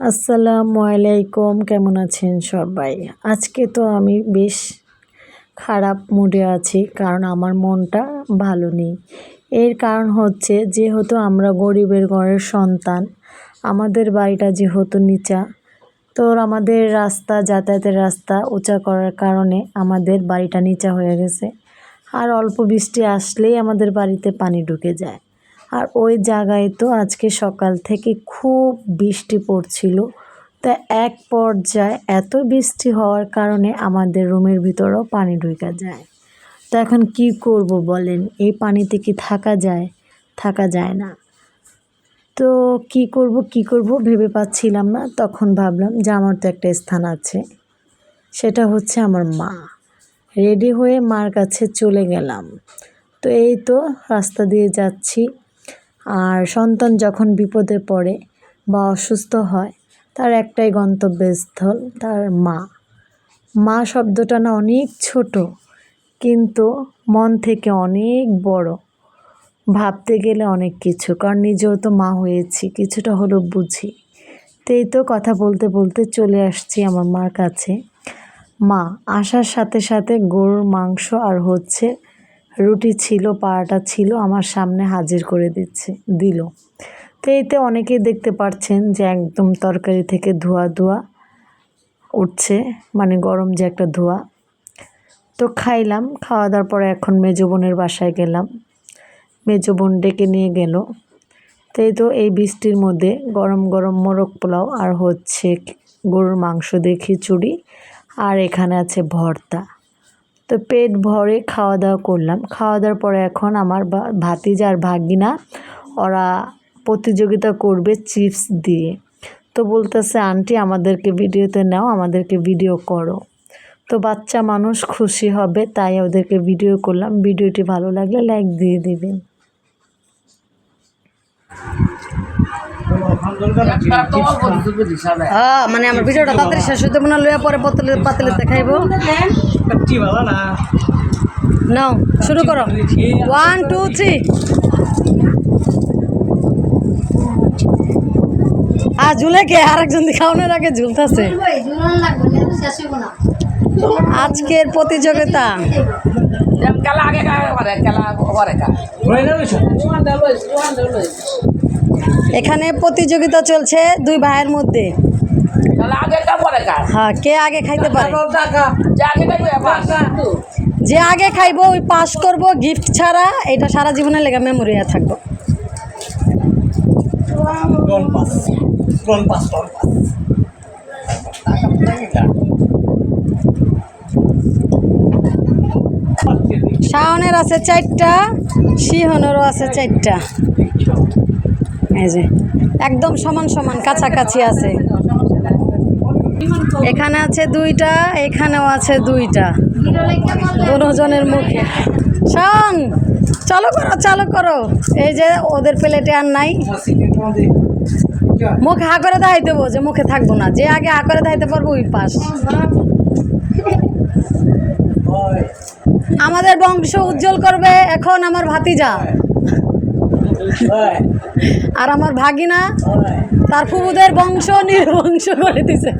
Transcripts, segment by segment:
আসসালামু আলাইকুম, কেমন আছেন সবাই? আজকে তো আমি বেশ খারাপ মুডে আছি, কারণ আমার মনটা ভালো নেই। এর কারণ হচ্ছে, যেহেতু আমরা গরিবের ঘরের সন্তান, আমাদের বাড়িটা যেহেতু নিচা, তো আমাদের রাস্তা, যাতায়াতের রাস্তা উঁচা করার কারণে আমাদের বাড়িটা নিচা হয়ে গেছে। আর অল্প বৃষ্টি আসলেই আমাদের বাড়িতে পানি ঢুকে যায়। আর ওই জায়গায় তো আজকে সকাল থেকে খুব বৃষ্টি পড়ছিল। তা এক পর্যায়ে এত বৃষ্টি হওয়ার কারণে আমাদের রুমের ভিতরেও পানি ঢুকে যায়। তো এখন কি করব বলেন? এই পানিতে কি থাকা যায়? থাকা যায় না। তো কি করব কি করব ভেবে পাচ্ছিলাম না। তখন ভাবলাম যে আমার তো একটা স্থান আছে। সেটা হচ্ছে আমার মা। রেডি হয়ে মার কাছে চলে গেলাম। তো এই তো রাস্তা দিয়ে যাচ্ছি। আর সন্তান যখন বিপদে পড়ে বা অসুস্থ হয়, তার একটাই গন্তব্যস্থল, তার মা। মা শব্দটা না অনেক ছোট, কিন্তু মন থেকে অনেক বড়। ভাবতে গেলে অনেক কিছু, কারণ নিজেও তো মা হয়েছি, কিছুটা হলেও বুঝি। তো এই তো কথা বলতে বলতে চলে আসছি আমার মার কাছে। মা, আসার সাথে সাথে গরুর মাংস আর হচ্ছে রুটি ছিল, পাড়াটা ছিল, আমার সামনে হাজির করে দিচ্ছে, দিল। তো এতে অনেকেই দেখতে পাচ্ছেন যে একদম তরকারি থেকে ধোয়া ধোয়া উঠছে মানে গরম যে একটা ধোয়া। তো খাইলাম, খাওয়া দাওয়ার পরে এখন মেজো বোনের বাসায় গেলাম। মেজো বোন ডেকে নিয়ে গেল। তো এই তো এই বৃষ্টির মধ্যে গরম গরম মোরগ পোলাও আর হচ্ছে গরুর মাংস দিয়ে খিচুড়ি, আর এখানে আছে ভর্তা। তো পেট ভরে খাওয়া দাওয়া করলাম। খাওয়া দাওয়ার পরে এখন আমার ভাতিজা আর ভাগিনা, ওরা প্রতিযোগিতা করবে চিপস দিয়ে। তো বলতেছে, আন্টি, আমাদেরকে ভিডিওতে নাও, আমাদেরকে ভিডিও করো। তো বাচ্চা মানুষ খুশি হবে, তাই ওদেরকে ভিডিও করলাম। ভিডিওটি ভালো লাগলে লাইক দিয়ে দিবেন। হ্যাঁ মানে আমার ভিডিওটা তাড়াতাড়ি শেষ হইতে মনে লইয়া পরে পাতলে পাতলে দেখাইব। নাও, শুরু করো। ওয়ান টু থ্রি আর ঝুলে কে আরেকজন খাওয়ানোর আগে ঝুলতেছে। আজকের প্রতিযোগিতা। এখানে প্রতিযোগিতা চলছে দুই ভাইয়ের মধ্যে। হ্যাঁ, কে আগে খাইতে যে আগে খাইব, ওই পাস করব গিফট ছাড়া, এটা সারা জীবনে লেগে মেমোরিয়া থাকব। পাস পাস বাঘের আছে চারটা সিহনেরও আছে চারটা। এই যে, একদম সমান সমান, কাছাকাছি আছে। এখানে আছে দুইটা, এখানেও আছে দুইটা। দুজনের মুখে। শান চালু করো চালু করো। এই যে ওদের প্লেটে আর নাই। মুখ হা করে দাঁড়াইতে দেবো যে মুখে থাকব না। যে আগে হা করে দাঁড়াইতে পারব, ওই পাশ। আমাদের বংশ উজ্জ্বল করবে এখন আমার ভাতিজা। আর আমার ভাগিনা তার ফুবুদের বংশ নির্বংশ করে দিছে।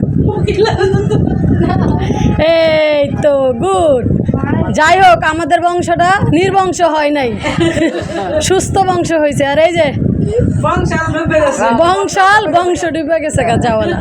এই তো গুড। যাই হোক আমাদের বংশটা নির্বংশ হয় নাই। সুস্থ বংশ হয়েছে। আর এই যে বংশাল বংশ ডুবে গেছে গা যাওয়ালা